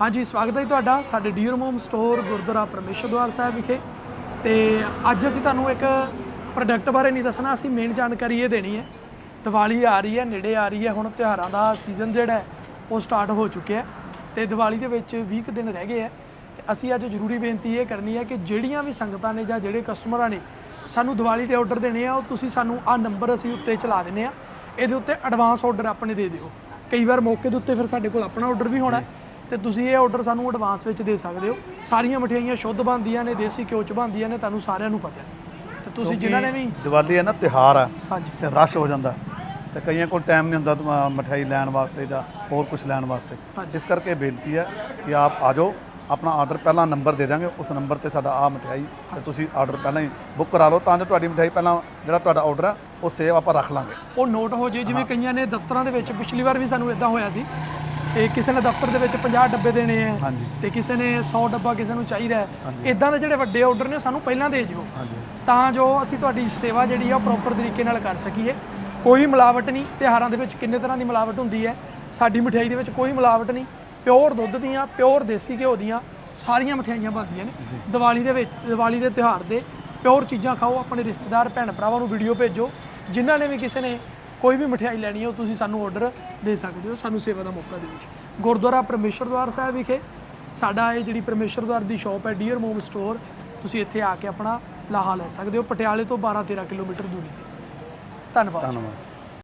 ਹਾਂਜੀ, ਸਵਾਗਤ ਹੈ ਜੀ ਤੁਹਾਡਾ ਸਾਡੇ ਡੀਅਰ ਮੋਮ ਸਟੋਰ ਗੁਰਦੁਆਰਾ ਪਰਮੇਸ਼ਰ ਦਵਾਰ ਸਾਹਿਬ ਵਿਖੇ। ਤੇ ਅੱਜ ਅਸੀਂ ਤੁਹਾਨੂੰ ਇੱਕ ਪ੍ਰੋਡਕਟ ਬਾਰੇ ਨਹੀਂ ਦੱਸਣਾ, ਅਸੀਂ ਮੇਨ ਜਾਣਕਾਰੀ ਇਹ ਦੇਣੀ ਹੈ। ਦੀਵਾਲੀ ਆ ਰਹੀ ਹੈ, ਨੇੜੇ ਆ ਰਹੀ ਹੈ, ਹੁਣ ਤਿਉਹਾਰਾਂ ਦਾ ਸੀਜ਼ਨ ਜਿਹੜਾ ਹੈ, ਉਹ ਸਟਾਰਟ ਹੋ ਚੁੱਕਿਆ ਹੈ। ਤੇ ਦੀਵਾਲੀ ਦੇ ਵਿੱਚ 20 ਕੁ ਦਿਨ ਰਹਿ ਗਏ ਹੈ। ਤੇ ਅਸੀਂ ਅੱਜ ਜ਼ਰੂਰੀ ਬੇਨਤੀ ਇਹ ਕਰਨੀ ਹੈ ਕਿ ਜਿਹੜੀਆਂ ਵੀ ਸੰਗਤਾਂ ਨੇ ਜਾਂ ਜਿਹੜੇ ਕਸਟਮਰਾਂ ਨੇ ਸਾਨੂੰ ਦੀਵਾਲੀ ਦੇ ਆਰਡਰ ਦੇਣੇ ਆ, ਉਹ ਤੁਸੀਂ ਸਾਨੂੰ ਆਹ ਨੰਬਰ ਅਸੀਂ ਉੱਤੇ ਚਲਾ ਦਿੰਨੇ ਆ ਇਹਦੇ ਉੱਤੇ ਐਡਵਾਂਸ ਆਰਡਰ ਆਪਣੇ ਦੇ ਦਿਓ। ਕਈ ਵਾਰ ਮੌਕੇ ਦੇ ਉੱਤੇ ਫਿਰ ਸਾਡੇ ਕੋਲ ਆਪਣਾ ਆਰਡਰ ਵੀ ਹੋਣਾ ਹੈ। ਤੇ ਤੁਸੀਂ ਇਹ ਆਰਡਰ ਸਾਨੂੰ ਐਡਵਾਂਸ ਵਿੱਚ ਦੇ ਸਕਦੇ ਹੋ। ਸਾਰੀਆਂ ਮਠਿਆਈਆਂ ਸ਼ੁੱਧ ਬਣਦੀਆਂ ਨੇ ਦੇਸੀ ਘਿਓ ਚ ਬਣਦੀਆਂ ਨੇ ਤੁਹਾਨੂੰ ਸਾਰਿਆਂ ਨੂੰ ਪਤਾ ਹੈ। ਤੇ ਤੁਸੀਂ ਜਿਨ੍ਹਾਂ ਨੇ ਵੀ ਦੀਵਾਲੀ ਹੈ ਨਾ ਤਿਉਹਾਰ ਆ ਹਾਂਜੀ। ਤੇ ਰਸ਼ ਹੋ ਜਾਂਦਾ। ਤੇ ਕਈਆਂ ਕੋਲ ਟਾਈਮ ਨਹੀਂ ਹੁੰਦਾ ਮਠਿਆਈ ਲੈਣ ਵਾਸਤੇ ਜਾਂ ਹੋਰ ਕੁਝ ਲੈਣ ਵਾਸਤੇ। ਇਸ ਕਰਕੇ ਬੇਨਤੀ ਹੈ ਕਿ ਆਪ ਆ ਜਾਓ ਆਪਣਾ ਆਰਡਰ ਪਹਿਲਾਂ ਨੰਬਰ ਦੇ ਦਾਂਗੇ ਉਸ ਨੰਬਰ ਤੇ ਸਾਡਾ ਆ ਮਠਿਆਈ ਤੇ ਤੁਸੀਂ ਆਰਡਰ ਪਹਿਲਾਂ ਹੀ ਬੁੱਕ ਕਰਾ ਲਓ ਤਾਂ ਜੋ ਤੁਹਾਡੀ ਮਠਿਆਈ ਪਹਿਲਾਂ ਜਿਹੜਾ ਤੁਹਾਡਾ ਆਰਡਰ ਹੈ ਉਹ ਸੇਵ ਆਪਾਂ ਰੱਖ ਲਾਂਗੇ। ਉਹ ਨੋਟ ਹੋ ਜੇ ਜਿਵੇਂ ਕਈਆਂ ਨੇ ਦਫ਼ਤਰਾਂ ਦੇ ਵਿੱਚ ਪਿਛਲੀ ਵਾਰ ਵੀ ਸਾਨੂੰ ਇਦਾਂ ਹੋਇਆ ਸੀ ਤੇ ਕਿਸੇ ਨੇ ਦਫ਼ਤਰ ਦੇ ਵਿੱਚ 50 ਡੱਬੇ ਦੇਣੇ ਆ ਹਾਂਜੀ। ਤੇ ਕਿਸੇ ਨੇ 100 ਡੱਬਾ ਕਿਸੇ ਨੂੰ ਚਾਹੀਦਾ ਹੈ ਹਾਂਜੀ। ਇਦਾਂ ਦੇ ਜਿਹੜੇ ਵੱਡੇ ਆਰਡਰ ਨੇ ਸਾਨੂੰ ਪਹਿਲਾਂ ਦੇ ਜਿਓ ਹਾਂਜੀ। ਤਾਂ ਜੋ ਅਸੀਂ ਤੁਹਾਡੀ ਸੇਵਾ ਜਿਹੜੀ ਆ ਪ੍ਰੋਪਰ ਤਰੀਕੇ ਨਾਲ ਕਰ ਸਕੀਏ। ਕੋਈ ਮਿਲਾਵਟ ਨਹੀਂ ਤਿਉਹਾਰਾਂ ਦੇ ਵਿੱਚ ਕਿੰਨੇ ਤਰ੍ਹਾਂ ਦੀ ਮਿਲਾਵਟ ਹੁੰਦੀ ਹੈ। ਸਾਡੀ ਮਠਿਆਈ ਦੇ ਵਿੱਚ ਕੋਈ ਮਿਲਾਵਟ ਨਹੀਂ। ਪਿਓਰ ਦੁੱਧ ਦੀਆਂ ਪਿਓਰ ਦੇਸੀ ਘਿਓ ਦੀਆਂ ਸਾਰੀਆਂ ਮਠਿਆਈਆਂ ਬਣਦੀਆਂ ਨੇ। ਦੀਵਾਲੀ ਦੇ ਵਿੱਚ ਦੀਵਾਲੀ ਦੇ ਤਿਉਹਾਰ ਦੇ ਪਿਓਰ ਚੀਜ਼ਾਂ ਖਾਓ ਆਪਣੇ ਰਿਸ਼ਤੇਦਾਰ ਭੈਣ ਭਰਾਵਾਂ ਨੂੰ ਵੀਡੀਓ ਭੇਜੋ। ਜਿਨ੍ਹਾਂ ਨੇ ਵੀ ਕਿਸੇ ਨੇ ਕੋਈ ਵੀ ਮਠਿਆਈ ਲੈਣੀ ਹੈ, ਉਹ ਤੁਸੀਂ ਸਾਨੂੰ ਆਰਡਰ ਦੇ ਸਕਦੇ ਹੋ, ਸਾਨੂੰ ਸੇਵਾ ਦਾ ਮੌਕਾ ਦੇ ਗੁਰਦੁਆਰਾ ਪਰਮੇਸ਼ਰ ਦਵਾਰ ਸਾਹਿਬ ਵਿਖੇ, ਸਾਡਾ ਇਹ ਜਿਹੜੀ ਪਰਮੇਸ਼ਰ ਦਵਾਰ ਦੀ ਸ਼ਾਪ ਹੈ ਡੀਅਰ ਮੋਮ ਸਟੋਰ ਤੁਸੀਂ ਇੱਥੇ ਆ ਕੇ ਆਪਣਾ ਲਾਹਾ ਲੈ ਸਕਦੇ ਹੋ, ਪਟਿਆਲੇ ਤੋਂ 12 13 ਕਿਲੋਮੀਟਰ ਦੂਰੀ ਤੇ। ਧੰਨਵਾਦ ਧੰਨਵਾਦ